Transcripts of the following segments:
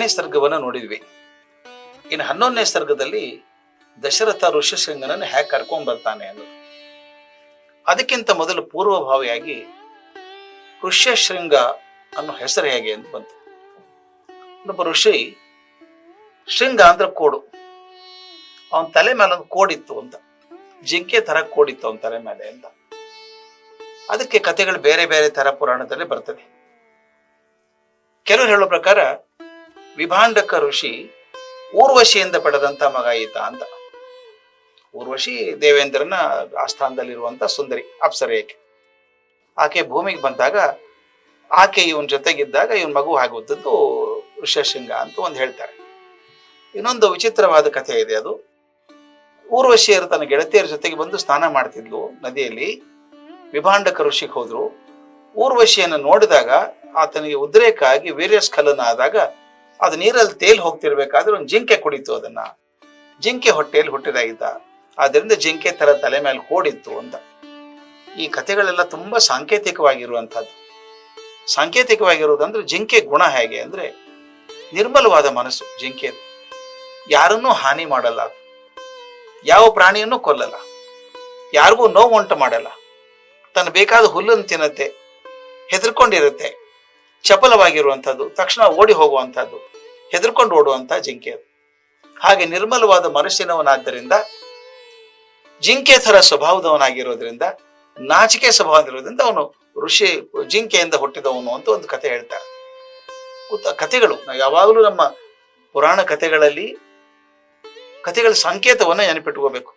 ಹತ್ತನೇ ಸರ್ಗವನ್ನು ನೋಡಿದ್ವಿ. ಇನ್ನು ಹನ್ನೊಂದನೇ ಸರ್ಗದಲ್ಲಿ ದಶರಥ ಋಷಶೃಂಗನನ್ನು ಹೇಗೆ ಕರ್ಕೊಂಡ್ ಬರ್ತಾನೆ ಅನ್ನೋದು. ಅದಕ್ಕಿಂತ ಮೊದಲು ಪೂರ್ವಭಾವಿಯಾಗಿ ಋಷ್ಯಶೃಂಗ ಅನ್ನೋ ಹೆಸರು ಹೇಗೆ ಅಂತ ಬಂತು. ಒಬ್ಬ ಋಷಿ, ಶೃಂಗ ಅಂದ್ರೆ ಕೋಡು. ಅವನ ತಲೆ ಮೇಲೆ ಒಂದು ಕೋಡಿತ್ತು ಅಂತ. ಜಿಂಕೆ ತರ ಕೋಡಿತ್ತು ಅವನ ತಲೆ ಮೇಲೆ ಅಂತ. ಅದಕ್ಕೆ ಕಥೆಗಳು ಬೇರೆ ಬೇರೆ ತರ ಪುರಾಣದಲ್ಲಿ ಬರ್ತದೆ. ಕೆಲವರು ಹೇಳೋ ಪ್ರಕಾರ ವಿಭಾಂಡಕ ಋಷಿ ಊರ್ವಶಿಯಿಂದ ಪಡೆದಂತ ಮಗ ಈತ ಅಂತ. ಊರ್ವಶಿ ದೇವೇಂದ್ರನ ಆಸ್ಥಾನದಲ್ಲಿರುವಂತ ಸುಂದರಿ ಅಪ್ಸರೇಕೆ ಆಕೆ ಭೂಮಿಗೆ ಬಂದಾಗ ಆಕೆ ಇವನ್ ಜೊತೆಗಿದ್ದಾಗ ಇವನ್ ಮಗು ಆಗುವಂಥದ್ದು ಋಷಶೃಂಗ ಅಂತ ಒಂದು ಹೇಳ್ತಾರೆ. ಇನ್ನೊಂದು ವಿಚಿತ್ರವಾದ ಕಥೆ ಇದೆ ಅದು. ಊರ್ವಶಿಯರು ತನ್ನ ಗೆಳತಿಯರ ಜೊತೆಗೆ ಬಂದು ಸ್ನಾನ ಮಾಡ್ತಿದ್ಲು ನದಿಯಲ್ಲಿ. ವಿಭಾಂಡಕ ಋಷಿಗೆ ಹೋದ್ರು. ಊರ್ವಶಿಯನ್ನು ನೋಡಿದಾಗ ಆತನಿಗೆ ಉದ್ರೇಕ ಆಗಿ ವೀರ್ಯಸ್ಖಲನ ಆದಾಗ ಅದು ನೀರಲ್ಲಿ ತೇಲ್ ಹೋಗ್ತಿರ್ಬೇಕಾದ್ರೆ ಒಂದು ಜಿಂಕೆ ಕುಡಿತು ಅದನ್ನ. ಜಿಂಕೆ ಹೊಟ್ಟೆಯಲ್ಲಿ ಹುಟ್ಟಿದಾಗಿದ್ದ ಆದ್ರಿಂದ ಜಿಂಕೆ ತರ ತಲೆ ಮೇಲೆ ಕೋಡಿತ್ತು ಅಂತ. ಈ ಕಥೆಗಳೆಲ್ಲ ತುಂಬಾ ಸಾಂಕೇತಿಕವಾಗಿರುವಂತಹದ್ದು ಸಾಂಕೇತಿಕವಾಗಿರುವುದಂದ್ರೆ ಜಿಂಕೆ ಗುಣ ಹೇಗೆ ಅಂದ್ರೆ ನಿರ್ಮಲವಾದ ಮನಸ್ಸು ಜಿಂಕೆ. ಯಾರನ್ನೂ ಹಾನಿ ಮಾಡಲ್ಲ. ಯಾವ ಪ್ರಾಣಿಯನ್ನು ಕೊಲ್ಲಲ್ಲ. ಯಾರಿಗೂ ನೋವು ಉಂಟು ಮಾಡಲ್ಲ. ತನ್ನ ಬೇಕಾದ ಹುಲ್ಲನ್ನು ತಿನ್ನತ್ತೆ, ಹೆದರ್ಕೊಂಡಿರುತ್ತೆ, ಚಪಲವಾಗಿರುವಂಥದ್ದು, ತಕ್ಷಣ ಓಡಿ ಹೋಗುವಂಥದ್ದು. ಹೆದರ್ಕೊಂಡು ಓಡುವಂತಹ ಜಿಂಕೆ ಅದು. ಹಾಗೆ ನಿರ್ಮಲವಾದ ಮನಸ್ಸಿನವನಾದ್ದರಿಂದ ಜಿಂಕೆ ಥರ ಸ್ವಭಾವದವನಾಗಿರೋದ್ರಿಂದ, ನಾಚಿಕೆ ಸ್ವಭಾವ ಇರೋದ್ರಿಂದ ಅವನು ಋಷಿ ಜಿಂಕೆಯಿಂದ ಹುಟ್ಟಿದವನು ಅಂತ ಒಂದು ಕತೆ ಹೇಳ್ತಾರೆ. ಕಥೆಗಳು, ನಾವು ಯಾವಾಗಲೂ ನಮ್ಮ ಪುರಾಣ ಕಥೆಗಳಲ್ಲಿ ಕಥೆಗಳ ಸಂಕೇತವನ್ನ ನೆನಪಿಟ್ಕೋಬೇಕು.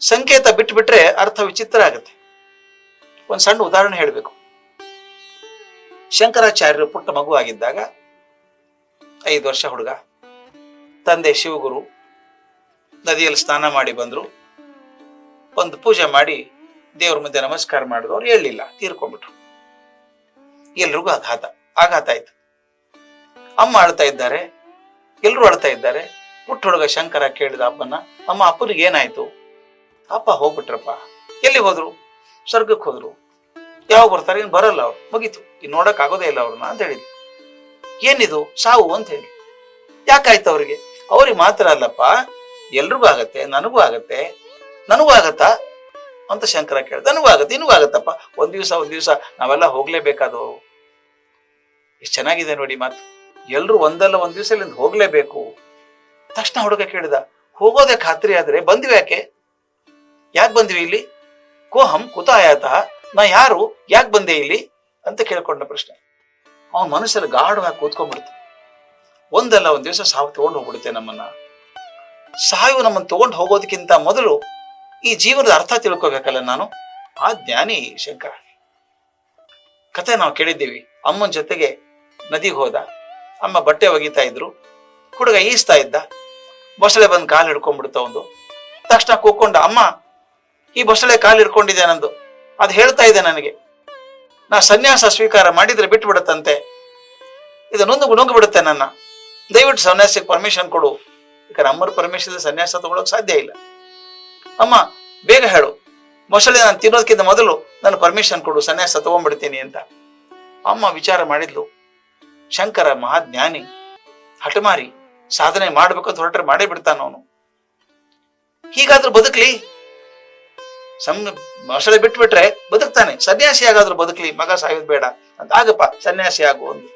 ಸಂಕೇತ ಬಿಟ್ಬಿಟ್ರೆ ಅರ್ಥ ವಿಚಿತ್ರ ಆಗುತ್ತೆ. ಒಂದು ಸಣ್ಣ ಉದಾಹರಣೆ ಹೇಳಬೇಕು. ಶಂಕರಾಚಾರ್ಯರು ಪುಟ್ಟ ಮಗು ಆಗಿದ್ದಾಗ ಐದು ವರ್ಷ ಹುಡುಗ. ತಂದೆ ಶಿವಗುರು. ನದಿಯಲ್ಲಿ ಸ್ನಾನ ಮಾಡಿ ಬಂದ್ರು. ಒಂದು ಪೂಜೆ ಮಾಡಿ ದೇವ್ರ ಮುಂದೆ ನಮಸ್ಕಾರ ಮಾಡಿದ್ರು. ಅವ್ರು ಹೇಳಲಿಲ್ಲ, ತೀರ್ಕೊಂಡ್ಬಿಟ್ರು. ಎಲ್ರಿಗೂ ಆಘಾತ ಆಘಾತ ಆಯ್ತು. ಅಮ್ಮ ಅಳ್ತಾ ಇದ್ದಾರೆ ಎಲ್ಲರೂ ಅಳ್ತಾ ಇದ್ದಾರೆ. ಪುಟ್ಟ ಹುಡುಗ ಶಂಕರ ಕೇಳಿದ ಅಪ್ಪನ ಅಮ್ಮ, ಅಪ್ಪನಿಗೆ ಏನಾಯ್ತು? ಅಪ್ಪ ಹೋಗ್ಬಿಟ್ರಪ್ಪ. ಎಲ್ಲಿ ಹೋದ್ರು? ಸ್ವರ್ಗಕ್ಕೆ ಹೋದ್ರು. ಯಾವಾಗ ಬರ್ತಾರೆ? ಇನ್ನು ಬರಲ್ಲ ಅವ್ರು, ಮುಗೀತು. ಇನ್ನು ನೋಡಕ್ ಆಗೋದೇ ಇಲ್ಲ ಅವ್ರನ್ನ, ಅಂತ ಹೇಳಿದ್ರು. ಏನಿದು? ಸಾವು ಅಂತ ಹೇಳಿ. ಯಾಕಾಯ್ತು ಅವ್ರಿಗೆ? ಅವ್ರಿಗೆ ಮಾತ್ರ ಅಲ್ಲಪ್ಪ, ಎಲ್ರಿಗೂ ಆಗತ್ತೆ, ನನಗೂ ಆಗತ್ತೆ. ನನಗೂ ಆಗತ್ತಾ? ಅಂತ ಶಂಕರ ಕೇಳಿದ. ನನಗೂ ಆಗತ್ತೆ, ಇನ್ನೂ ಆಗತ್ತಪ್ಪ. ಒಂದ್ ದಿವಸ ಒಂದ್ ದಿವಸ ನಾವೆಲ್ಲ ಹೋಗ್ಲೇಬೇಕಾದವು. ಎಷ್ಟು ಚೆನ್ನಾಗಿದೆ ನೋಡಿ ಮಾತು. ಎಲ್ರು ಒಂದಲ್ಲ ಒಂದ್ ದಿವಸ ಇಲ್ಲಿಂದ ಹೋಗ್ಲೇಬೇಕು. ತಕ್ಷಣ ಹುಡುಗ ಕೇಳಿದ, ಹೋಗೋದೇ ಖಾತ್ರಿ ಆದ್ರೆ ಬಂದ್ವಿ ಯಾಕೆ? ಯಾಕೆ ಬಂದ್ವಿ ಇಲ್ಲಿ? ಕೋಹಂ ಕುತ ಆಯಾತ ನಾ ಯಾರು ಯಾಕೆ ಬಂದೆ ಇಲ್ಲಿ? ಅಂತ ಕೇಳ್ಕೊಂಡ ಪ್ರಶ್ನೆ. ಅವನ ಮನಸ್ಸಲ್ಲಿ ಗಾಢವಾಗಿ ಕೂತ್ಕೊಂಡ್ಬಿಡ್ತು ಒಂದಲ್ಲ ಒಂದ್ ದಿವಸ ಸಾವು ತಗೊಂಡು ಹೋಗ್ಬಿಡುತ್ತೆ ನಮ್ಮನ್ನ. ಸಾವು ನಮ್ಮನ್ನ ತಗೊಂಡು ಹೋಗೋದಕ್ಕಿಂತ ಮೊದಲು ಈ ಜೀವನದ ಅರ್ಥ ತಿಳ್ಕೊಬೇಕಲ್ಲ ನಾನು? ಆ ಜ್ಞಾನಿ ಶಂಕರ. ಕತೆ ನಾವು ಕೇಳಿದ್ದೀವಿ. ಅಮ್ಮನ ಜೊತೆಗೆ ನದಿಗೆ ಹೋದ. ಅಮ್ಮ ಬಟ್ಟೆ ಒಗಿತಾ ಇದ್ರು. ಹುಡುಗ ಈಸ್ತಾ ಇದ್ದ. ಬಸಳೆ ಬಂದು ಕಾಲು ಹಿಡ್ಕೊಂಡ್ಬಿಡ್ತ ಒಂದು. ತಕ್ಷಣ ಕೂಕೊಂಡ ಅಮ್ಮ, ಈ ಬಸಳೆ ಕಾಲು ಹಿಡ್ಕೊಂಡಿದೆ ನಂದು? ಅದು ಹೇಳ್ತಾ ಇದೆ ನನಗೆ. ನಾ ಸನ್ಯಾಸ ಸ್ವೀಕಾರ ಮಾಡಿದ್ರೆ ಬಿಟ್ಟು ಬಿಡುತ್ತಂತೆ ಇದು ನೊಂದು ಬಿಡುತ್ತೆ ನನ್ನ. ದಯವಿಟ್ಟು ಸನ್ಯಾಸಕ್ಕೆ ಪರ್ಮಿಷನ್ ಕೊಡು. ಯಾಕಂದ್ರೆ ಅಮ್ಮರ ಪರ್ಮಿಷನ್ ಸನ್ಯಾಸ ತಗೊಳಕ್ ಸಾಧ್ಯ ಇಲ್ಲ. ಅಮ್ಮ, ಬೇಗ ಹೇಳು. ಮೊಸಳೆ ನಾನು ತಿನ್ನೋದಕ್ಕಿಂತ ಮೊದಲು ನಾನು ಪರ್ಮಿಷನ್ ಕೊಡು, ಸನ್ಯಾಸ ತಗೊಂಡ್ಬಿಡ್ತೀನಿ ಅಂತ. ಅಮ್ಮ ವಿಚಾರ ಮಾಡಿದ್ಲು. ಶಂಕರ ಮಹಾಜ್ಞಾನಿ, ಹಠಮಾರಿ ಸಾಧನೆ ಮಾಡ್ಬೇಕಂತ ಹೊರಟ್ರೆ ಮಾಡೇ ಬಿಡ್ತಾನ ಅವನು ಹೀಗಾದ್ರೂ ಬದುಕ್ಲಿ? ಸಮ್ ಮೊಸಳೆ ಬಿಟ್ಬಿಟ್ರೆ ಬದುಕ್ತಾನೆ. ಸನ್ಯಾಸಿ ಆಗಾದ್ರೂ ಬದುಕ್ಲಿ, ಮಗ ಸಾಯೋದ್ ಬೇಡ. ಅಂತ ಆಗಪ್ಪ ಸನ್ಯಾಸಿ ಆಗು ಅಂತ.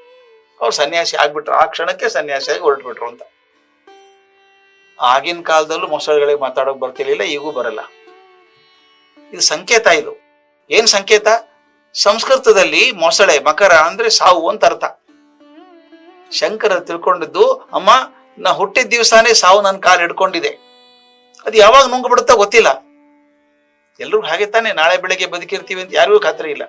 ಅವ್ರು ಸನ್ಯಾಸಿ ಆಗ್ಬಿಟ್ರು. ಆ ಕ್ಷಣಕ್ಕೆ ಸನ್ಯಾಸಿಯಾಗಿ ಹೊರಟ್ಬಿಟ್ರು ಅಂತ. ಆಗಿನ ಕಾಲದಲ್ಲೂ ಮೊಸಳೆಗಳಿಗೆ ಮಾತಾಡೋಕ್ ಬರ್ತಿರ್ಲಿಲ್ಲ, ಈಗೂ ಬರಲ್ಲ. ಇದು ಸಂಕೇತ ಇದು. ಏನ್ ಸಂಕೇತ? ಸಂಸ್ಕೃತದಲ್ಲಿ ಮೊಸಳೆ, ಮಕರ ಅಂದ್ರೆ ಸಾವು ಅಂತ ಅರ್ಥ. ಶಂಕರ ತಿಳ್ಕೊಂಡಿದ್ದು, ಅಮ್ಮ, ನಾ ಹುಟ್ಟಿದ ದಿವಸಾನೇ ಸಾವು ನನ್ನ ಕಾಲು ಹಿಡ್ಕೊಂಡಿದೆ ಅದು ಯಾವಾಗ ನುಂಗ್ಬಿಡುತ್ತೋ ಗೊತ್ತಿಲ್ಲ. ಎಲ್ರಿಗೂ ಹಾಗೆ ತಾನೆ ನಾಳೆ ಬೆಳಗ್ಗೆ ಬದುಕಿರ್ತೀವಿ ಅಂತ ಯಾರಿಗೂ ಖಾತ್ರಿ ಇಲ್ಲ.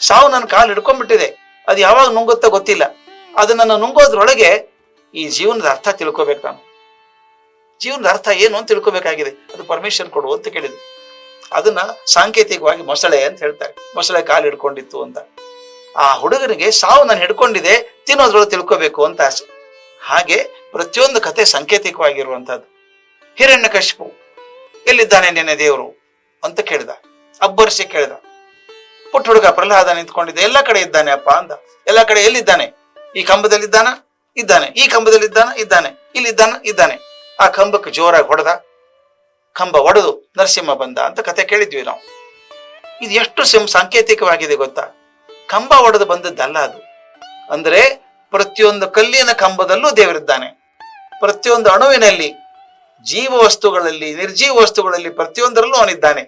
ಸಾವು ನನ್ನ ಕಾಲು ಹಿಡ್ಕೊಂಡ್ಬಿಟ್ಟಿದೆ. ಅದು ಯಾವಾಗ ನುಂಗುತ್ತೋ ಗೊತ್ತಿಲ್ಲ. ಅದನ್ನ ನುಂಗೋದ್ರೊಳಗೆ ಈ ಜೀವನದ ಅರ್ಥ ತಿಳ್ಕೋಬೇಕು ನಾನು. ಜೀವನದ ಅರ್ಥ ಏನು ಅಂತ ತಿಳ್ಕೊಬೇಕಾಗಿದೆ. ಅದು ಪರ್ಮಿಷನ್ ಕೊಡು ಅಂತ ಕೇಳಿದ್ರು ಅದನ್ನ ಸಾಂಕೇತಿಕವಾಗಿ ಮೊಸಳೆ ಅಂತ ಹೇಳ್ತಾರೆ. ಮೊಸಳೆ ಕಾಲು ಹಿಡ್ಕೊಂಡಿತ್ತು ಅಂತ. ಆ ಹುಡುಗನಿಗೆ ಸಾವು ನಾನು ಹಿಡ್ಕೊಂಡಿದೆ, ತಿನ್ನೋದ್ರೊಳಗೆ ತಿಳ್ಕೊಬೇಕು ಅಂತ ಆಸೆ. ಹಾಗೆ ಪ್ರತಿಯೊಂದು ಕತೆ ಸಾಂಕೇತಿಕವಾಗಿರುವಂತಹದ್ದು ಹಿರಣ್ಯಕಶಿಪು ಎಲ್ಲಿದ್ದಾನೆ ನಿನ್ನೆ ದೇವರು? ಅಂತ ಕೇಳಿದ. ಅಬ್ಬರಿಸಿ ಕೇಳಿದ. ಪುಟ್ಟ ಹುಡುಗ ಪ್ರಹ್ಲಾದ ನಿಂತ್ಕೊಂಡಿದ್ದ. ಎಲ್ಲ ಕಡೆ ಇದ್ದಾನೆ ಅಪ್ಪ ಅಂದ. ಎಲ್ಲ ಕಡೆ ಎಲ್ಲಿದ್ದಾನೆ? ಈ ಕಂಬದಲ್ಲಿದ್ದಾನ? ಇದ್ದಾನೆ. ಈ ಕಂಬದಲ್ಲಿ ಇದ್ದಾನ. ಇದ್ದಾನೆ ಇಲ್ಲಿ ಇದ್ದಾನ ಇದ್ದಾನೆ. ಆ ಕಂಬಕ್ಕೆ ಜೋರಾಗಿ ಹೊಡೆದ. ಕಂಬ ಒಡೆದು ನರಸಿಂಹ ಬಂದ ಅಂತ ಕತೆ ಕೇಳಿದ್ವಿ ನಾವು. ಇದು ಎಷ್ಟು ಸಿಂ ಸಾಂಕೇತಿಕವಾಗಿದೆ ಗೊತ್ತಾ? ಕಂಬ ಒಡೆದು ಬಂದದ್ದಲ್ಲ ಅದು. ಅಂದ್ರೆ ಪ್ರತಿಯೊಂದು ಕಲ್ಲಿನ ಕಂಬದಲ್ಲೂ ದೇವರಿದ್ದಾನೆ. ಪ್ರತಿಯೊಂದು ಅಣುವಿನಲ್ಲಿ ಜೀವ ವಸ್ತುಗಳಲ್ಲಿ, ನಿರ್ಜೀವ ವಸ್ತುಗಳಲ್ಲಿ ಪ್ರತಿಯೊಂದರಲ್ಲೂ ಅವನಿದ್ದಾನೆ.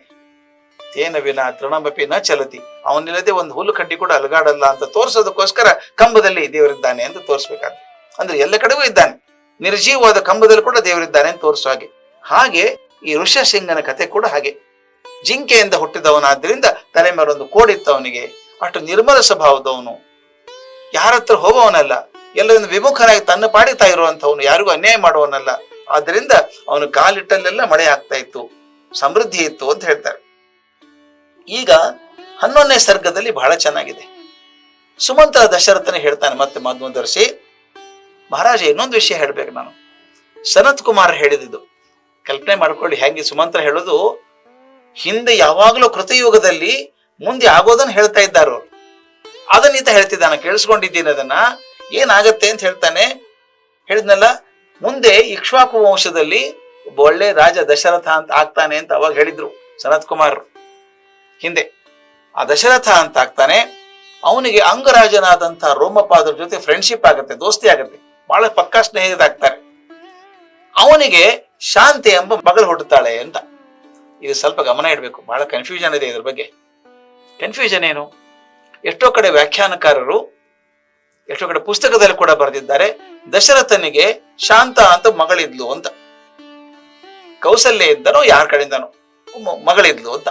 ತೇನ ವಿನ ತೃಣಮಪಿ ನ ಚಲತಿ. ಅವನಿಲ್ಲದೆ ಒಂದು ಹುಲ್ಲು ಕಡ್ಡಿ ಕೂಡ ಅಲಗಾಡಲ್ಲ ಅಂತ ತೋರಿಸೋದಕ್ಕೋಸ್ಕರ ಕಂಬದಲ್ಲಿ ದೇವರಿದ್ದಾನೆ ಅಂತ ತೋರಿಸ್ಬೇಕಾದ್ರೆ. ಅಂದ್ರೆ ಎಲ್ಲ ಕಡೆಗೂ ಇದ್ದಾನೆ. ನಿರ್ಜೀವವಾದ ಕಂಬದಲ್ಲಿ ಕೂಡ ದೇವರಿದ್ದಾನೆ ಅಂತ ತೋರಿಸೋ ಹಾಗೆ. ಹಾಗೆ ಈ ಋಷಸಿಂಗನ ಕತೆ ಕೂಡ ಹಾಗೆ. ಜಿಂಕೆಯಿಂದ ಹುಟ್ಟಿದವನಾದ್ರಿಂದ ತಲೆ ಮೇಲೆ ಒಂದು ಕೋಡಿತ್ತು ಅವನಿಗೆ. ಅಷ್ಟು ನಿರ್ಮಲ ಸ್ವಭಾವದವನು ಯಾರ ಹತ್ರ ಹೋಗುವವನಲ್ಲ. ಎಲ್ಲರಿಂದ ವಿಮುಖನಾಗಿ ತನ್ನ ಪಾಡಿತಾ ಇರುವಂತವನು ಯಾರಿಗೂ ಅನ್ಯಾಯ ಮಾಡುವವನಲ್ಲ. ಆದ್ರಿಂದ ಅವನು ಕಾಲಿಟ್ಟಲ್ಲೆಲ್ಲ ಮಳೆ ಆಗ್ತಾ ಇತ್ತು. ಸಮೃದ್ಧಿ ಇತ್ತು ಅಂತ ಹೇಳ್ತಾರೆ. ಈಗ ಹನ್ನೊಂದನೇ ಸರ್ಗದಲ್ಲಿ ಬಹಳ ಚೆನ್ನಾಗಿದೆ. ಸುಮಂತ್ರ ದಶರಥನ ಹೇಳ್ತಾನೆ ಮತ್ತೆ ಮಧ್ವಂದರ್ಶಿ ಮಹಾರಾಜ ಇನ್ನೊಂದು ವಿಷಯ ಹೇಳ್ಬೇಕು ನಾನು. ಸನತ್ ಕುಮಾರ್ ಹೇಳಿದಿದ್ದು ಕಲ್ಪನೆ ಮಾಡ್ಕೊಳ್ಳಿ ಹೆಂಗೆ ಸುಮಂತ್ರ ಹೇಳೋದು, ಹಿಂದೆ ಯಾವಾಗಲೂ ಕೃತಯುಗದಲ್ಲಿ ಮುಂದೆ ಆಗೋದನ್ನ ಹೇಳ್ತಾ ಇದ್ದಾರು. ಅದನ್ನ ಈತ ಹೇಳ್ತಿದ್ದಾನೆ, ಕೇಳಿಸ್ಕೊಂಡಿದ್ದೀನಿ ಅದನ್ನ. ಏನಾಗತ್ತೆ ಅಂತ ಹೇಳ್ತಾನೆ. ಹೇಳಿದ್ನಲ್ಲ ಮುಂದೆ ಇಕ್ಷ್ವಾಕು ವಂಶದಲ್ಲಿ ಒಬ್ಬ ಒಳ್ಳೆ ರಾಜ ದಶರಥ ಅಂತ ಆಗ್ತಾನೆ ಅಂತ ಅವಾಗ ಹೇಳಿದ್ರು ಸನತ್ ಕುಮಾರ್. ಹಿಂದೆ ಆ ದಶರಥ ಅಂತ ಆಗ್ತಾನೆ, ಅವನಿಗೆ ಅಂಗರಾಜನಾದಂತಹ ರೋಮಪಾದ್ರ ಜೊತೆ ಫ್ರೆಂಡ್ಶಿಪ್ ಆಗುತ್ತೆ, ದೋಸ್ತಿ ಆಗುತ್ತೆ, ಬಹಳ ಪಕ್ಕಾ ಸ್ನೇಹಿತರಾಗ್ತಾರೆ. ಅವನಿಗೆ ಶಾಂತಿ ಎಂಬ ಮಗಳು ಹುಟ್ಟುತ್ತಾಳೆ ಅಂತ. ಇದು ಸ್ವಲ್ಪ ಗಮನ ಇಡಬೇಕು, ಬಹಳ ಕನ್ಫ್ಯೂಷನ್ ಇದೆ ಇದ್ರ ಬಗ್ಗೆ. ಕನ್ಫ್ಯೂಷನ್ ಏನು? ಎಷ್ಟೋ ಕಡೆ ವ್ಯಾಖ್ಯಾನಕಾರರು ಎಷ್ಟೋ ಕಡೆ ಪುಸ್ತಕದಲ್ಲಿ ಕೂಡ ಬರೆದಿದ್ದಾರೆ, ದಶರಥನಿಗೆ ಶಾಂತ ಅಂತ ಮಗಳಿದ್ಲು ಅಂತ. ಕೌಸಲ್ಯ ಇದ್ದನೋ, ಯಾರ ಕಡೆಯಿಂದನೋ ಮಗಳಿದ್ಲು ಅಂತ.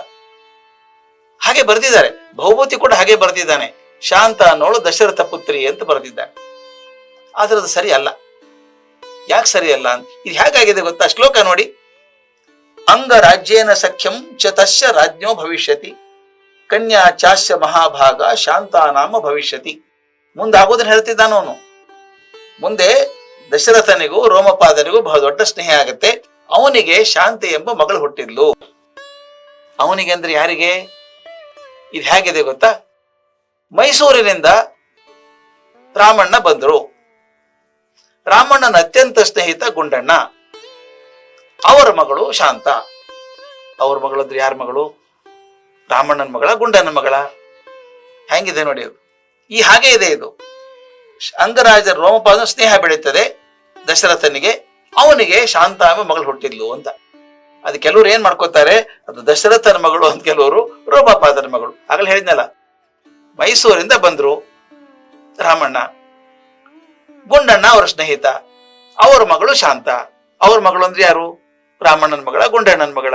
ಹಾಗೆ ಬರೆದಿದ್ದಾರೆ. ಭೌಭೂತಿ ಕೂಡ ಹಾಗೆ ಬರೆದಿದ್ದಾನೆ. ಶಾಂತ ಅನ್ನೋಳು ದಶರಥ ಪುತ್ರಿ ಅಂತ ಬರೆದಿದ್ದಾನೆ. ಆದ್ರೆ ಅದು ಸರಿ ಅಲ್ಲ. ಯಾಕೆ ಸರಿ ಅಲ್ಲ ಅಂತ? ಇದು ಹೇಗಾಗಿದೆ ಗೊತ್ತಾ? ಶ್ಲೋಕ ನೋಡಿ. ಅಂಗ ರಾಜ್ಯೇನ ಸಖ್ಯಂ ಚ ತಸ್ಯ ರಾಜ್ಞೋ ಭವಿಷ್ಯತಿ. ಕನ್ಯಾ ಚಾಸ್ಯ ಮಹಾಭಾಗ ಶಾಂತ ನಾಮ ಭವಿಷ್ಯತಿ ಮುಂದಾಗೋದನ್ನ ಹೇಳ್ತಿದ್ದಾನ ಅವನು. ಮುಂದೆ ದಶರಥನಿಗೂ ರೋಮಪಾದನಿಗೂ ಬಹಳ ದೊಡ್ಡ ಸ್ನೇಹ ಆಗತ್ತೆ. ಅವನಿಗೆ ಶಾಂತಿ ಎಂಬ ಮಗಳು ಹುಟ್ಟಿದ್ಲು. ಅವನಿಗೆ ಅಂದ್ರೆ ಯಾರಿಗೆ? ಇದು ಹೇಗಿದೆ ಗೊತ್ತಾ? ಮೈಸೂರಿನಿಂದ ರಾಮಣ್ಣ ಬಂದರು. ರಾಮಣ್ಣನ ಅತ್ಯಂತ ಸ್ನೇಹಿತ ಗುಂಡಣ್ಣ. ಅವರ ಮಗಳು ಶಾಂತ. ಅವ್ರ ಮಗಳು ಅಂದ್ರೆ ಯಾರ ಮಗಳು? ರಾಮಣ್ಣನ ಮಗಳ ಗುಂಡನ ಮಗಳ. ಹೆಂಗಿದೆ ನೋಡಿ ಈ ಹಾಗೆ ಇದೆ ಇದು. ಅಂಗರಾಜ ರೋಮಪಾದ ಸ್ನೇಹ ಬೆಳೀತದೆ ದಶರಥನಿಗೆ. ಅವನಿಗೆ ಶಾಂತ ಎಂಬ ಮಗಳು ಹುಟ್ಟಿದ್ಲು ಅಂತ. ಅದು ಕೆಲವರು ಏನ್ ಮಾಡ್ಕೋತಾರೆ ಅದು ದಶರಥನ ಮಗಳು ಅಂತ ಕೆಲವರು ರೋಮಪಾದನ ಮಗಳು. ಆಗಲೇ ಹೇಳಿದ್ನಲ್ಲ. ಮೈಸೂರಿಂದ ಬಂದ್ರು ರಾಮಣ್ಣ. ಗುಂಡಣ್ಣ ಅವರ ಸ್ನೇಹಿತ. ಅವರ ಮಗಳು ಶಾಂತ. ಅವ್ರ ಮಗಳು ಅಂದ್ರೆ ಯಾರು? ರಾಮಣ್ಣನ ಮಗಳ, ಗುಂಡಣ್ಣನ ಮಗಳ.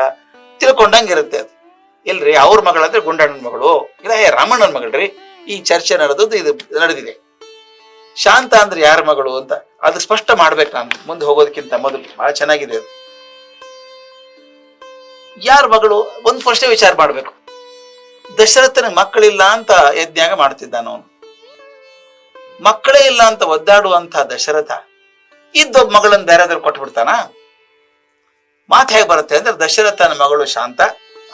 ತಿಳ್ಕೊಂಡಂಗಿರುತ್ತೆ ಅದು. ಇಲ್ರಿ, ಅವ್ರ ಮಗಳಂದ್ರೆ ಗುಂಡಣ್ಣನ ಮಗಳು. ಇಲ್ಲ, ಏ, ರಾಮಣ್ಣನ ಮಗಳ್ರಿ ಈ ಚರ್ಚೆ ನಡೆದದ್ದು ಇದು ನಡೆದಿದೆ. ಶಾಂತ ಅಂದ್ರೆ ಯಾರ ಮಗಳು ಅಂತ ಅದು ಸ್ಪಷ್ಟ ಮಾಡ್ಬೇಕು ನಾನು, ಮುಂದೆ ಹೋಗೋದಕ್ಕಿಂತ ಮೊದಲು. ಬಹಳ ಚೆನ್ನಾಗಿದೆ ಅದು. ಯಾರ ಮಗಳು? ಒಂದ್ ಪ್ರಶ್ನೆ ವಿಚಾರ ಮಾಡ್ಬೇಕು. ದಶರಥನ ಮಕ್ಕಳಿಲ್ಲ ಅಂತ ಯಜ್ಞಾಗ ಮಾಡ್ತಿದ್ದಾನ ಅವನು. ಮಕ್ಕಳೇ ಇಲ್ಲ ಅಂತ ಒದ್ದಾಡುವಂತ ದಶರಥ ಇದ್ದೊಬ್ಬ ಮಗಳನ್ನ ಬೇರೆದ್ರು ಕೊಟ್ಬಿಡ್ತಾನ? ಮಾತು ಹೇಗೆ ಬರುತ್ತೆ ಅಂದ್ರೆ ದಶರಥನ ಮಗಳು ಶಾಂತ,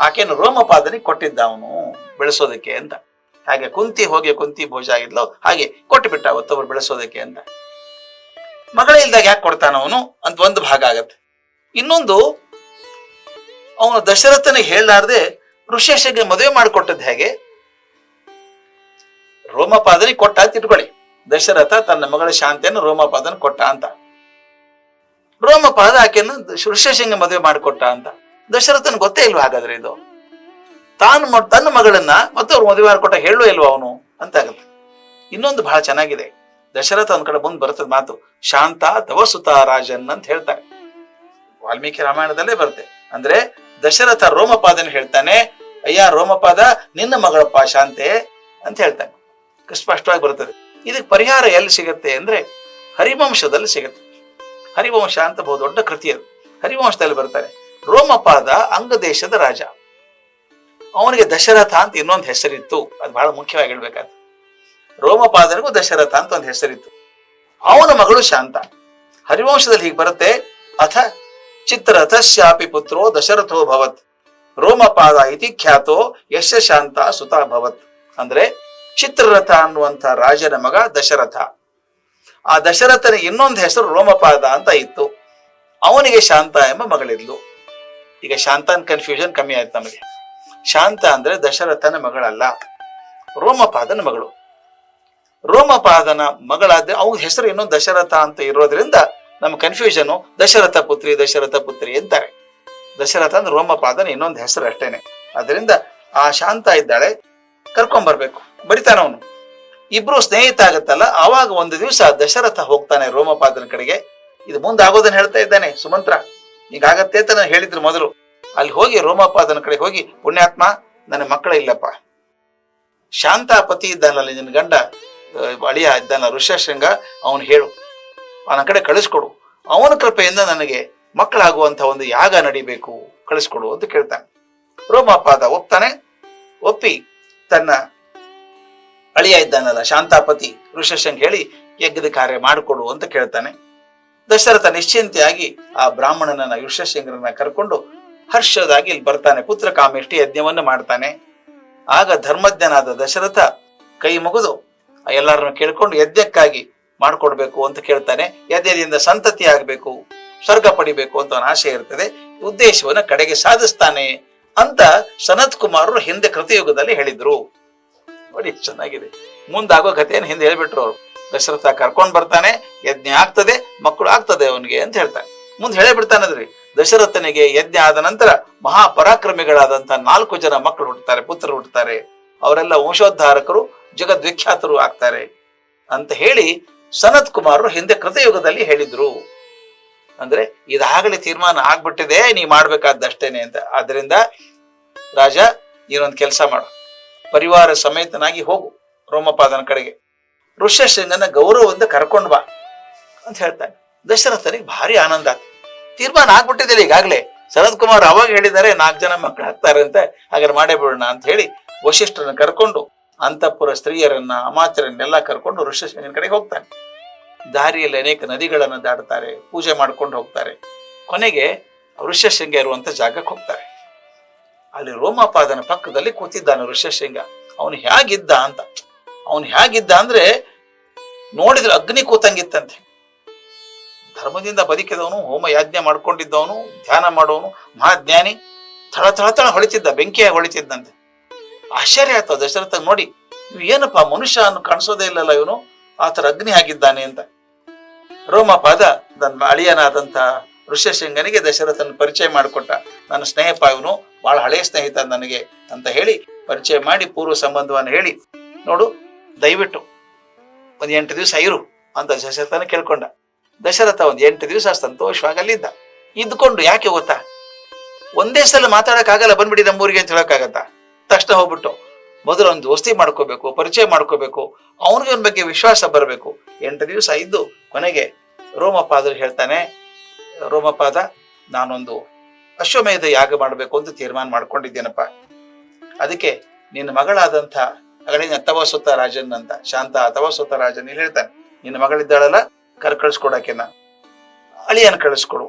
ಆಕೆಯನ್ನು ರೋಮಪಾದನಿಗೆ ಕೊಟ್ಟಿದ್ದ ಅವನು, ಬೆಳೆಸೋದಕ್ಕೆ ಅಂತ. ಹಾಗೆ ಕುಂತಿ ಹೋಗಿ ಕುಂತಿ ಭೋಜ ಆಗಿದ್ಲು. ಹಾಗೆ ಕೊಟ್ಟು ಬಿಟ್ಟ ಅವತ್ತೊಬ್ರು ಬೆಳೆಸೋದಕ್ಕೆ ಅಂತ. ಮಗಳೇ ಇಲ್ದಾಗ ಯಾಕೆ ಕೊಡ್ತಾನ ಅವನು? ಅಂತ ಒಂದು ಭಾಗ ಆಗತ್ತೆ. ಇನ್ನೊಂದು, ಅವನು ದಶರಥನಿಗೆ ಹೇಳಲಾರ್ದೆ ಋಷೇಶಗೆ ಮದುವೆ ಮಾಡಿಕೊಟ್ಟದ್ದು ಹೇಗೆ? ರೋಮಪಾದನಿಗೆ ಕೊಟ್ಟ ಅಂತ ಇಟ್ಕೊಳ್ಳಿ. ದಶರಥ ತನ್ನ ಮಗಳ ಶಾಂತಿಯನ್ನು ರೋಮಪಾದನ ಕೊಟ್ಟ ಅಂತ. ರೋಮಪಾದ ಆಕೆಯನ್ನು ಋಷೇಶಂಗೆ ಮದುವೆ ಮಾಡಿಕೊಟ್ಟ ಅಂತ. ದಶರಥನ್ ಗೊತ್ತೇ ಇಲ್ವಾ ಹಾಗಾದ್ರೆ ಇದು? ತಾನು ತನ್ನ ಮಗಳನ್ನ ಮತ್ತೆ ಅವ್ರು ಮದುವೆ ಮಾಡಿಕೊಟ್ಟ ಹೇಳು ಇಲ್ವಾ ಅವನು ಅಂತ ಆಗುತ್ತೆ. ಇನ್ನೊಂದು ಬಹಳ ಚೆನ್ನಾಗಿದೆ. ದಶರಥ ಒಂದ್ ಕಡೆ ಮುಂದೆ ಬರ್ತದ ಮಾತು. ಶಾಂತ ದವಸುತ ರಾಜನ್ ಅಂತ ಹೇಳ್ತಾರೆ. ವಾಲ್ಮೀಕಿ ರಾಮಾಯಣದಲ್ಲೇ ಬರುತ್ತೆ. ಅಂದ್ರೆ ದಶರಥ ರೋಮಪಾದನ ಹೇಳ್ತಾನೆ, ಅಯ್ಯ ರೋಮಪಾದ, ನಿನ್ನ ಮಗಳಪ್ಪ ಶಾಂತೆ ಅಂತ ಹೇಳ್ತಾನೆ. ಸ್ಪಷ್ಟವಾಗಿ ಬರ್ತದೆ. ಇದಕ್ಕೆ ಪರಿಹಾರ ಎಲ್ಲಿ ಸಿಗುತ್ತೆ ಅಂದ್ರೆ ಹರಿವಂಶದಲ್ಲಿ ಸಿಗುತ್ತೆ. ಹರಿವಂಶ ಅಂತ ಬಹು ದೊಡ್ಡ ಕೃತಿ ಅದು. ಹರಿವಂಶದಲ್ಲಿ ಬರ್ತಾರೆ. ರೋಮಪಾದ ಅಂಗದೇಶದ ರಾಜ. ಅವನಿಗೆ ದಶರಥ ಅಂತ ಇನ್ನೊಂದು ಹೆಸರಿತ್ತು. ಅದು ಬಹಳ ಮುಖ್ಯವಾಗಿ ಹೇಳ್ಬೇಕಾದ ರೋಮಪಾದನಿಗೂ ದಶರಥ ಅಂತ ಒಂದು ಹೆಸರಿತ್ತು. ಅವನ ಮಗಳು ಶಾಂತ. ಹರಿವಂಶದಲ್ಲಿ ಹೀಗೆ ಬರುತ್ತೆ. ಅಥ ಚಿತ್ರರಥಸ್ಯಾಪಿ ಪುತ್ರೋ ದಶರಥೋ ಭವತ್. ರೋಮಪಾದ ಇತಿ ಖ್ಯಾತೋ ಯಶ ಶಾಂತ ಸುತ ಭವತ್. ಅಂದ್ರೆ ಚಿತ್ರರಥ ಅನ್ನುವಂಥ ರಾಜನ ಮಗ ದಶರಥ. ಆ ದಶರಥನ ಇನ್ನೊಂದು ಹೆಸರು ರೋಮಪಾದ ಅಂತ ಇತ್ತು. ಅವನಿಗೆ ಶಾಂತ ಎಂಬ ಮಗಳಿದ್ಲು. ಈಗ ಶಾಂತನ್ ಕನ್ಫ್ಯೂಷನ್ ಕಮ್ಮಿ ಆಯ್ತು ನಮಗೆ. ಶಾಂತ ಅಂದ್ರೆ ದಶರಥನ ಮಗಳಲ್ಲ. ರೋಮಪಾದನ ಮಗಳು. ರೋಮಪಾದನ ಮಗಳಾದ್ರೆ ಅವ್ರ ಹೆಸರು ಇನ್ನೊಂದು ದಶರಥ ಅಂತ ಇರೋದ್ರಿಂದ ನಮ್ಮ ಕನ್ಫ್ಯೂಷನ್ ದಶರಥ ಪುತ್ರಿ ದಶರಥ ಪುತ್ರಿ ಅಂತಾರೆ. ದಶರಥ ಅಂದ್ರೆ ರೋಮಪಾದನ ಇನ್ನೊಂದು ಹೆಸರು ಅಷ್ಟೇನೆ. ಅದರಿಂದ ಆ ಶಾಂತ ಇದ್ದಾಳೆ, ಕರ್ಕೊಂಡ್ ಬರ್ಬೇಕು. ಬರಿತಾನ ಅವನು. ಇಬ್ರು ಸ್ನೇಹಿತ ಆಗತ್ತಲ್ಲ, ಆವಾಗ ಒಂದು ದಿವಸ ದಶರಥ ಹೋಗ್ತಾನೆ ರೋಮಪಾದನ ಕಡೆಗೆ. ಇದು ಮುಂದಾಗೋದನ್ನ ಹೇಳ್ತಾ ಇದ್ದಾನೆ ಸುಮಂತ್ರ. ಈಗಾಗತ್ತೆ ಅಂತ ನಾನು ಹೇಳಿದ್ರು ಮೊದಲು. ಅಲ್ಲಿ ಹೋಗಿ ರೋಮಪಾದನ ಕಡೆ ಹೋಗಿ, ಪುಣ್ಯಾತ್ಮ ನನ್ನ ಮಕ್ಕಳ ಇಲ್ಲಪ್ಪ. ಶಾಂತ ಪತಿ ಇದ್ದಾನಲ್ಲ ನಿನ್ನ ಗಂಡ ಅಳಿಯ ಇದ್ದಾನ ಋಷ್ಯಶೃಂಗ ಅವನು ಹೇಳು. ಅವನ ಕಡೆ ಕಳಿಸ್ಕೊಡು. ಅವನ ಕೃಪೆಯಿಂದ ನನಗೆ ಮಕ್ಕಳಾಗುವಂತ ಒಂದು ಯಾಗ ನಡಿಬೇಕು, ಕಳಿಸ್ಕೊಡು ಅಂತ ಕೇಳ್ತಾನೆ. ರೋಮಾಪಾದ ಒಪ್ತಾನೆ. ಒಪ್ಪಿ ತನ್ನ ಅಳಿಯ ಇದ್ದಾನಲ್ಲ ಶಾಂತಾಪತಿ ಋಷಶಂಗ್ ಹೇಳಿ, ಯಜ್ಞದ ಕಾರ್ಯ ಮಾಡಿಕೊಡು ಅಂತ ಕೇಳ್ತಾನೆ. ದಶರಥ ನಿಶ್ಚಿಂತೆಯಾಗಿ ಆ ಬ್ರಾಹ್ಮಣನನ್ನ ಋಷಶಂಗರನ್ನ ಕರ್ಕೊಂಡು ಹರ್ಷದಾಗಿ ಇಲ್ಲಿ ಬರ್ತಾನೆ. ಪುತ್ರ ಕಾಮೇಷ್ಟಿ ಯಜ್ಞವನ್ನು ಮಾಡ್ತಾನೆ. ಆಗ ಧರ್ಮಜ್ಞನಾದ ದಶರಥ ಕೈ ಮುಗಿದು ಎಲ್ಲರನ್ನು ಕೇಳ್ಕೊಂಡು ಯಜ್ಞಕ್ಕಾಗಿ ಮಾಡ್ಕೊಡ್ಬೇಕು ಅಂತ ಕೇಳ್ತಾನೆ. ಯಜ್ಞದಿಂದ ಸಂತತಿ ಆಗ್ಬೇಕು, ಸ್ವರ್ಗ ಪಡಿಬೇಕು ಅಂತ ಅವನ ಆಶೆ ಇರ್ತದೆ. ಉದ್ದೇಶವನ್ನ ಕಡೆಗೆ ಸಾಧಿಸ್ತಾನೆ ಅಂತ ಸನತ್ ಕುಮಾರರು ಹಿಂದೆ ಕೃತಯುಗದಲ್ಲಿ ಹೇಳಿದ್ರು. ನೋಡಿ, ಚೆನ್ನಾಗಿದೆ. ಮುಂದಾಗೋ ಕಥೆಯನ್ನು ಹಿಂದೆ ಹೇಳ್ಬಿಟ್ರು ಅವರು. ದಶರಥ ಕರ್ಕೊಂಡ್ ಬರ್ತಾನೆ, ಯಜ್ಞ ಆಗ್ತದೆ, ಮಕ್ಕಳು ಆಗ್ತದೆ ಅವನಿಗೆ ಅಂತ ಹೇಳ್ತಾನೆ. ಮುಂದೆ ಹೇಳೇ ಬಿಡ್ತಾನದ್ರಿ. ದಶರಥನಿಗೆ ಯಜ್ಞ ಆದ ನಂತರ ಮಹಾಪರಾಕ್ರಮಿಗಳಾದಂತ ನಾಲ್ಕು ಜನ ಮಕ್ಕಳು ಹುಟ್ಟುತ್ತಾರೆ, ಪುತ್ರರು ಹುಟ್ಟುತ್ತಾರೆ. ಅವರೆಲ್ಲ ವಂಶೋದ್ಧಾರಕರು, ಜಗದ್ವಿಖ್ಯಾತರು ಆಗ್ತಾರೆ ಅಂತ ಹೇಳಿ ಸನತ್ ಕುಮಾರರು ಹಿಂದೆ ಕೃತಯುಗದಲ್ಲಿ ಹೇಳಿದ್ರು. ಅಂದ್ರೆ ಇದಾಗಲೇ ತೀರ್ಮಾನ ಆಗ್ಬಿಟ್ಟಿದೆ, ನೀ ಮಾಡ್ಬೇಕಾದ್ದಷ್ಟೇನೆ ಅಂತ. ಆದ್ರಿಂದ ರಾಜ, ನೀನೊಂದು ಕೆಲಸ ಮಾಡು. ಪರಿವಾರ ಸಮೇತನಾಗಿ ಹೋಗು ರೋಮಪಾದನ ಕಡೆಗೆ. ಋಷ್ಯಶೃಂಗನ ಗೌರವದಿಂದ ಕರ್ಕೊಂಡ್ ಬಾ ಅಂತ ಹೇಳ್ತಾನೆ. ದಶರಥನಿಗೆ ಭಾರಿ ಆನಂದ ಆಯ್ತು. ತೀರ್ಮಾನ ಆಗ್ಬಿಟ್ಟಿದೆ ಈಗಾಗಲೇ. ಶರತ್ ಕುಮಾರ್ ಅವಾಗ ಹೇಳಿದ್ದಾರೆ, ನಾಲ್ಕು ಜನ ಮಕ್ಕಳು ಹಾಕ್ತಾರೆ ಅಂತ. ಹಾಗಾದ್ರೆ ಮಾಡೇ ಬಿಡೋಣ ಅಂತ ಹೇಳಿ ವಶಿಷ್ಠರನ್ನ ಕರ್ಕೊಂಡು, ಅಂತಃಪುರ ಸ್ತ್ರೀಯರನ್ನ ಅಮಾಚರನ್ನೆಲ್ಲ ಕರ್ಕೊಂಡು ಋಷ್ಯಶೃಂಗನ ಕಡೆಗೆ ಹೋಗ್ತಾನೆ ದಾರಿಯಲ್ಲಿ ಅನೇಕ ನದಿಗಳನ್ನು ದಾಟ್ತಾರೆ, ಪೂಜೆ ಮಾಡ್ಕೊಂಡು ಹೋಗ್ತಾರೆ. ಕೊನೆಗೆ ಋಷ್ಯಶೃಂಗ ಇರುವಂತ ಜಾಗಕ್ಕೆ ಹೋಗ್ತಾರೆ. ಅಲ್ಲಿ ರೋಮಪಾದನ ಪಕ್ಕದಲ್ಲಿ ಕೂತಿದ್ದಾನೆ ಋಷ್ಯಶೃಂಗ ಅವನು ಹೇಗಿದ್ದ ಅಂತ. ಅವನು ಹೇಗಿದ್ದ ಅಂದ್ರೆ ನೋಡಿದ್ರೆ ಅಗ್ನಿ ಕೂತಂಗಿತ್ತಂತೆ. ಧರ್ಮದಿಂದ ಬದುಕಿದವನು ಹೋಮ ಯಾಜ್ಞೆ ಮಾಡ್ಕೊಂಡಿದ್ದವನು, ಧ್ಯಾನ ಮಾಡೋನು ಮಹಾಜ್ಞಾನಿ, ಥಳ ಥಳ ಥಳ ಹೊಳಿತಿದ್ದ ಬೆಂಕಿಯ ಹೊಳಿತಿದ್ದಂತೆ. ಆಶ್ಚರ್ಯ ಆಯ್ತು ದಶರಥ ನೋಡಿ ಏನಪ್ಪ ಮನುಷ್ಯ ಅನ್ನು ಕಾಣಿಸೋದೇ ಇಲ್ಲಲ್ಲ ಇವನು? ಆತರ ಅಗ್ನಿ ಆಗಿದ್ದಾನೆ ಅಂತ. ರೋಮಪಾದ ನನ್ನ ಅಳಿಯನಾದಂತ ಋಷ್ಯಶೃಂಗನಿಗೆ ದಶರಥನ ಪರಿಚಯ ಮಾಡಿಕೊಟ್ಟ. ನನ್ನ ಸ್ನೇಹಪ ಇವನು, ಬಹಳ ಹಳೆಯ ಸ್ನೇಹಿತ ನನಗೆ ಅಂತ ಹೇಳಿ ಪರಿಚಯ ಮಾಡಿ ಪೂರ್ವ ಸಂಬಂಧವನ್ನು ಹೇಳಿ, ನೋಡು, ದಯವಿಟ್ಟು ಒಂದ್ ಎಂಟು ದಿವಸ ಇರು ಅಂತ ದಶರಥನ ಕೇಳ್ಕೊಂಡ. ದಶರಥ ಒಂದು ಎಂಟು ದಿವಸ ಸಂತೋಷವಾಗಿ ಅಲ್ಲಿದ್ದ ಇದ್ಕೊಂಡು ಯಾಕೆ ಗೊತ್ತಾ? ಒಂದೇ ಸಲ ಮಾತಾಡಕ್ ಆಗಲ್ಲ ಬಂದ್ಬಿಡಿ ನಮ್ಮೂರಿಗೆ ಅಂತ ಹೇಳಕಾಗತ್ತಾ ತಕ್ಷಣ ಹೋಗ್ಬಿಟ್ಟು ಮೊದಲು ಒಂದು ದೋಸ್ತಿ ಮಾಡ್ಕೋಬೇಕು, ಪರಿಚಯ ಮಾಡ್ಕೋಬೇಕು, ಅವನಿಗೆ ಅವನ ಬಗ್ಗೆ ವಿಶ್ವಾಸ ಬರಬೇಕು. ಎಂಟು ದಿವಸ ಇದ್ದು ಕೊನೆಗೆ ರೋಮಪಾದರು ಹೇಳ್ತಾನೆ, ರೋಮಪಾದ, ನಾನೊಂದು ಅಶ್ವಮೇಧ ಯಾಗ ಮಾಡಬೇಕು ಅಂತ ತೀರ್ಮಾನ ಮಾಡ್ಕೊಂಡಿದ್ದೇನಪ್ಪ. ಅದಕ್ಕೆ ನಿನ್ನ ಮಗಳಾದಂಥ ಅಗಳಿನ ತವಸುತ್ತ ರಾಜನ್ ಅಂತ, ಶಾಂತ ತವಸುತ್ತ ರಾಜನ್ ಇಲ್ಲಿ ಹೇಳ್ತಾನೆ. ನಿನ್ನ ಮಗಳಿದ್ದಾಳಲ್ಲ ಕರ್ ಕಳಿಸ್ಕೊಡಾಕೆನ. ಅಳಿಯನ್ ಕಳಿಸ್ಕೊಡು.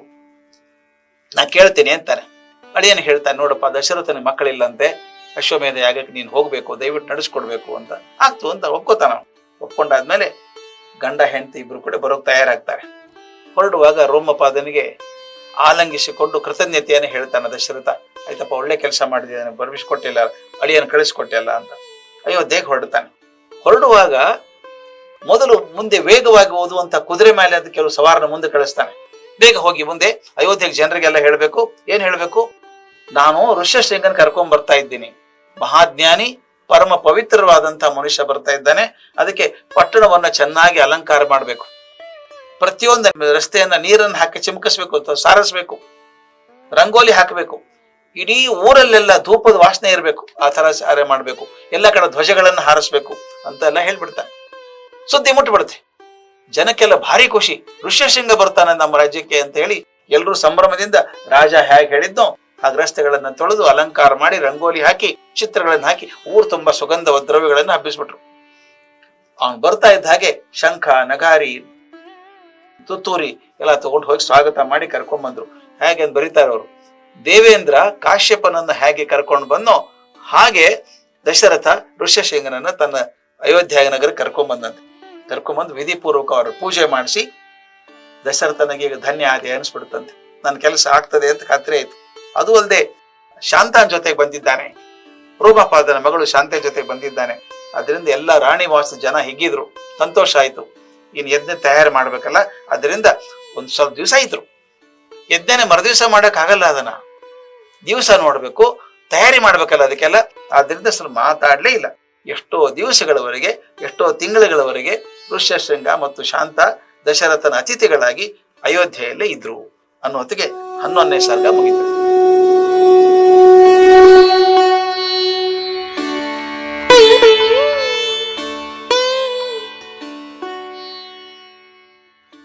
ನಾ ಕೇಳ್ತೀನಿ ಅಂತಾನೆ. ಅಳಿಯನ್ ಹೇಳ್ತಾನೆ, ನೋಡಪ್ಪ, ದಶರಥನ ಮಕ್ಕಳಿಲ್ಲಂತೆ, ಅಶ್ವಮೇಧ ಯಾಗಕ್ಕೆ ನೀನು ಹೋಗ್ಬೇಕು, ದಯವಿಟ್ಟು ನಡೆಸ್ಕೊಡ್ಬೇಕು ಅಂತ. ಆಗ್ತು ಅಂತ ಒಪ್ಕೋತಾನ. ಒಪ್ಕೊಂಡಾದ್ಮೇಲೆ ಗಂಡ, ಹೆಂಡತಿ ಇಬ್ರು ಕೂಡ ಬರೋಕ್ ತಯಾರಾಗ್ತಾರೆ. ಹೊರಡುವಾಗ ರೋಮಪಾದನಿಗೆ ಆಲಂಗಿಸಿಕೊಂಡು ಕೃತಜ್ಞತೆಯನ್ನು ಹೇಳ್ತಾನೆ ದಶರಥ. ಆಯ್ತಪ್ಪ, ಒಳ್ಳೆ ಕೆಲಸ ಮಾಡಿದ್ದಾನೆ ಬರ್ಮಿಸ್ಕೊಟ್ಟಿಲ್ಲ ಅಳಿಯನ್ನು ಕಳಿಸ್ಕೊಟ್ಟಿಲ್ಲ ಅಂತ. ಅಯ್ಯೋ ಅಯೋಧ್ಯೆಗೆ ಹೊರಡ್ತಾನೆ. ಹೊರಡುವಾಗ ಮೊದಲು ಮುಂದೆ ವೇಗವಾಗಿ ಓದುವಂತ ಕುದುರೆ ಮೇಲೆ ಅದು ಕೆಲವು ಸವಾರನ ಮುಂದೆ ಕಳಿಸ್ತಾನೆ. ಬೇಗ ಹೋಗಿ ಮುಂದೆ ಅಯೋಧ್ಯೆಗೆ ಜನರಿಗೆಲ್ಲ ಹೇಳಬೇಕು. ಏನ್ ಹೇಳಬೇಕು? ನಾನು ಋಷ್ಯಶೃಂಗನ್ ಕರ್ಕೊಂಡ್ ಬರ್ತಾ ಇದ್ದೀನಿ. ಮಹಾಜ್ಞಾನಿ, ಪರಮ ಪವಿತ್ರವಾದಂತ ಮನುಷ್ಯ ಬರ್ತಾ ಇದ್ದಾನೆ. ಅದಕ್ಕೆ ಪಟ್ಟಣವನ್ನ ಚೆನ್ನಾಗಿ ಅಲಂಕಾರ ಮಾಡಬೇಕು. ಪ್ರತಿಯೊಂದು ರಸ್ತೆಯನ್ನ ನೀರನ್ನು ಹಾಕಿ ಚಿಮುಕಿಸ್ಬೇಕು ಸಾರಿಸ್ಬೇಕು. ರಂಗೋಲಿ ಹಾಕಬೇಕು. ಇಡೀ ಊರಲ್ಲೆಲ್ಲ ಧೂಪದ ವಾಸನೆ ಇರಬೇಕು. ಆ ತರ ಸಾರೆ ಮಾಡಬೇಕು. ಎಲ್ಲ ಕಡೆ ಧ್ವಜಗಳನ್ನ ಹಾರಿಸ್ಬೇಕು ಅಂತೆಲ್ಲ ಹೇಳ್ಬಿಡ್ತಾನೆ. ಸುದ್ದಿ ಮುಟ್ಟಿಬಿಡುತ್ತೆ. ಜನಕ್ಕೆಲ್ಲ ಭಾರಿ ಖುಷಿ. ಋಷ್ಯಶೃಂಗ ಬರ್ತಾನೆ ನಮ್ಮ ರಾಜ್ಯಕ್ಕೆ ಅಂತ ಹೇಳಿ ಎಲ್ಲರೂ ಸಂಭ್ರಮದಿಂದ ರಾಜ ಹೇಗೆ ಹೇಳಿದ್ನೋ ಆ ರಸ್ತೆಗಳನ್ನ ತೊಳೆದು ಅಲಂಕಾರ ಮಾಡಿ ರಂಗೋಲಿ ಹಾಕಿ, ಚಿತ್ರಗಳನ್ನ ಹಾಕಿ, ಊರು ತುಂಬಾ ಸುಗಂಧ ದ್ರವ್ಯಗಳನ್ನ ಹಬ್ಬಿಸ್ಬಿಟ್ರು. ಅವನು ಬರ್ತಾ ಇದ್ದ ಹಾಗೆ ಶಂಖ, ನಗಾರಿ, ತುತ್ತೂರಿ ಎಲ್ಲ ತಗೊಂಡು ಹೋಗಿ ಸ್ವಾಗತ ಮಾಡಿ ಕರ್ಕೊಂಡ್ ಬಂದ್ರು ಹೇಗೆ ಅಂತ ಬರೀತಾರೆ ಅವರು. ದೇವೇಂದ್ರ ಕಾಶ್ಯಪನನ್ನ ಹೇಗೆ ಕರ್ಕೊಂಡು ಬಂದೋ, ಹಾಗೆ ದಶರಥ ಋಷ್ಯಶೃಂಗನನ್ನ ತನ್ನ ಅಯೋಧ್ಯ ನಗರ ಕರ್ಕೊಂಡ್ ಬಂದಂತೆ ಕರ್ಕೊಂಬಂದು ವಿಧಿಪೂರ್ವಕ ಅವರು ಪೂಜೆ ಮಾಡಿಸಿ ದಶರಥನಿಗೆ ಧನ್ಯ ಆದಿ ಅನಿಸ್ಬಿಡುತ್ತಂತೆ. ನನ್ನ ಕೆಲಸ ಆಗ್ತದೆ ಅಂತ ಖಾತ್ರಿ ಆಯ್ತು. ಅದು ಅಲ್ಲದೆ ಶಾಂತನ ಜೊತೆಗೆ ಬಂದಿದ್ದಾನೆ. ರೂಪಪಾದನ ಮಗಳು ಶಾಂತನ ಜೊತೆಗೆ ಬಂದಿದ್ದಾನೆ. ಅದರಿಂದ ಎಲ್ಲ ರಾಣಿ ವಾಸ ಜನ ಹಿಗ್ಗಿದ್ರು. ಸಂತೋಷ ಆಯ್ತು. ಇನ್ನು ಯಜ್ಞ ತಯಾರು ಮಾಡ್ಬೇಕಲ್ಲ? ಅದರಿಂದ ಒಂದ್ ಸ್ವಲ್ಪ ದಿವಸ ಇದ್ರು. ಯಜ್ಞನ ಮರುದಿವಸ ಮಾಡಕ್ ಆಗಲ್ಲ ಅದನ್ನ. ದಿವಸ ನೋಡ್ಬೇಕು, ತಯಾರಿ ಮಾಡ್ಬೇಕಲ್ಲ ಅದಕ್ಕೆಲ್ಲ. ಆದ್ರಿಂದ ಸ್ವಲ್ಪ ಮಾತಾಡ್ಲೇ ಇಲ್ಲ. ಎಷ್ಟೋ ದಿವಸಗಳವರೆಗೆ, ಎಷ್ಟೋ ತಿಂಗಳುಗಳವರೆಗೆ ಋಷ್ಯಶೃಂಗ ಮತ್ತು ಶಾಂತ ದಶರಥನ ಅತಿಥಿಗಳಾಗಿ ಅಯೋಧ್ಯೆಯಲ್ಲೇ ಇದ್ರು ಅನ್ನೋತ್ತಿಗೆ ಹನ್ನೊಂದನೇ ಸರ್ಗ ಮುಗಿತು.